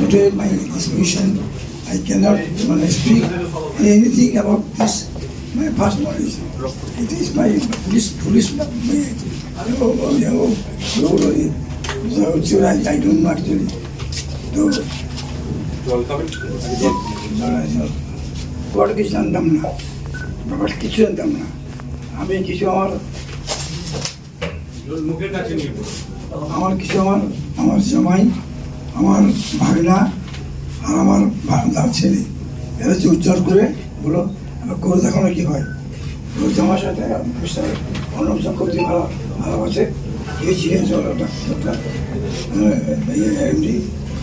today my this mission I cannot uh, speak anything about this my past knowledge. It is my police police my, oh, oh, oh, oh, oh, so, so I, I don't know actually. So, বড় কিছু জানতাম না বাবার কিছু জানতাম না আমি কিছু আমার আমার কিছু আমার আমার জামাই আমার ভাগনা আর আমার ভাগনার ছেলে। এরা যে উজ্জ্বল করে বলো করে দেখানো কি হয়? জামার সাথে অন্য চক্রবর্তী ভালো ভালো আছে? এই ছিলেন এমডি।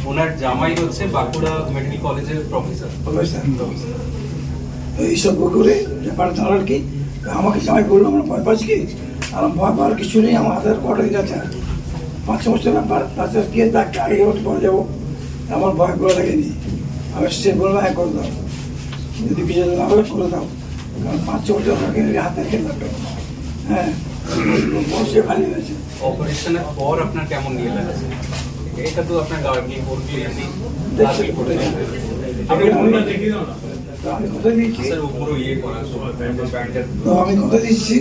ওনার জামাই হচ্ছে বাঁকুড়া মেডিকেল কলেজের প্রফেসর। এইসব করে ব্যাপার কি? আমাকে জামাই বলল আমরা ভয় পাচ্ছি কি? আর ভয় পাওয়ার কিছু নেই আমার হাতের কটা দিন আছে। পাঁচ বছর ব্যাপার গিয়ে তাকে আগে হতে পরে যাব আমার ভয় করে লাগেনি। আমি স্টেট বলব হ্যাঁ করে দাও। যদি কিছু না হবে করে দাও। কারণ পাঁচ বছর আগে হাতে রেখে লাগবে হ্যাঁ বসে খালি হয়েছে। অপারেশনের পর আপনার কেমন নিয়ে লাগছে? এটা তো আপনার এমনি করে আমি কথা ইয়ে করা তো আমি কথা দিচ্ছি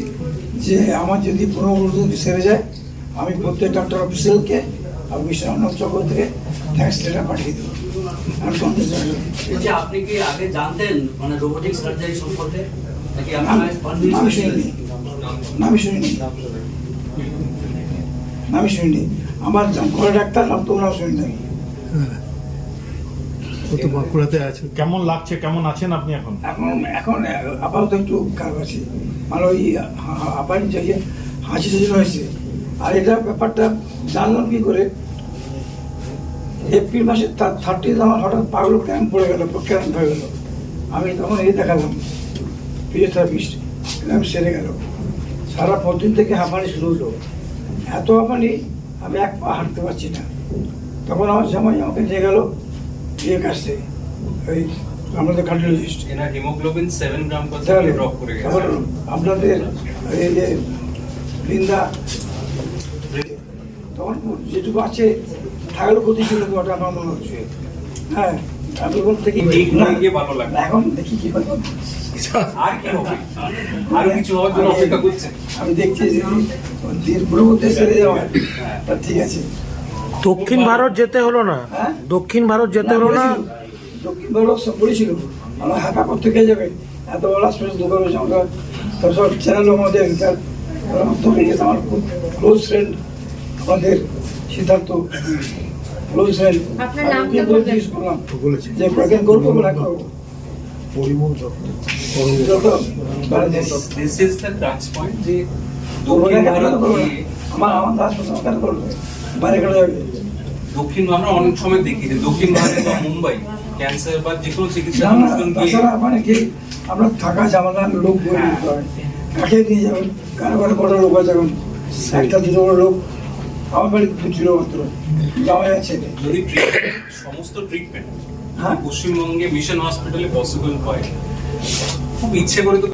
যে আমার যদি পুনর্বর্তন সেরে যায় আমি প্রত্যেক ডাক্তার অফিসিয়ালকে আর বিশ্বনাথ চক্রবর্তীকে থ্যাঙ্কস লেটার পাঠিয়ে দেবো। আপনি কি আগে জানতেন মানে রোবোটিক সার্জারি সম্পর্কে? নাকি আমি আমি শুনিনি। আমি শুনিনি। আমি শুনিনি। আমার ঘরে ডাক্তার নাম তোমরাও শুনি নাকি তো বাঁকুড়াতে আছে। কেমন লাগছে? কেমন আছেন আপনি এখন? এখন এখন আপাতত একটু খারাপ আছে। মানে ওই আবার যে হাসি সাজি হয়েছে আর এটা ব্যাপারটা জানলাম কি করে? এপ্রিল মাসে তার থার্টি আমার হঠাৎ পাগল ক্যাম্প পড়ে গেল ক্যাম্প হয়ে গেল। আমি তখন এই দেখালাম ফিজিওথেরাপিস্ট ক্যাম্প সেরে গেল। সারা পরদিন থেকে হাঁপানি শুরু হলো। এত হাঁপানি আমি এক পা হাঁটতে পারছি না। তখন আমার জামাই আমাকে নিয়ে গেল ইয়ে কাছে। ওই আমাদের কার্ডিওলজিস্ট এনার হিমোগ্লোবিন সেভেন গ্রাম করে গেছে। আপনাদের এই যে বৃন্দা তখন যেটুকু আছে থাকলেও ক্ষতি ছিল ওটা আমার মনে হচ্ছে। হ্যাঁ আমি বল থেকে এখন দেখি কি হয়। আমি দেখছি যে সেরে যাওয়া। হ্যাঁ। তা ঠিক আছে। দক্ষিণ ভারত যেতে হলো না? হ্যাঁ? দক্ষিণ ভারত যেতে হলো না? দক্ষিণ ভারত সব বলেছিল আমরা হাঁকা করতে কে যাবে। এত বড় হসপিটাল দোকান হয়েছে আমরা তার সব চ্যানেল আমাদের আমার খুব ক্লোজ ফ্রেন্ড আমাদের নামটা করলাম যে প্রেজেন্ট করব না করব Parimal Dutta this is the crux point যে দক্ষিণ আমার আমার হাসপাতাল কেন করবে। বাইরে কেন দক্ষিণ আমরা অনেক সময় দেখি যে দক্ষিণ ভারত বা মুম্বাই ক্যান্সার বা যে কোনো চিকিৎসা তাছাড়া মানে কি? আমরা থাকা ঝামেলার লোক হয়। কাকে নিয়ে যাবেন? কারও কারও কটা লোক আছে এখন? একটা দুটো করে লোক। আমার বাড়িতে দুটি মাত্র জামাই আছে। যদি সমস্ত ট্রিটমেন্ট হ্যাঁ? পশ্চিমবঙ্গে মিশন হসপিটালে পসিবল হয় খুব ইচ্ছে করে তো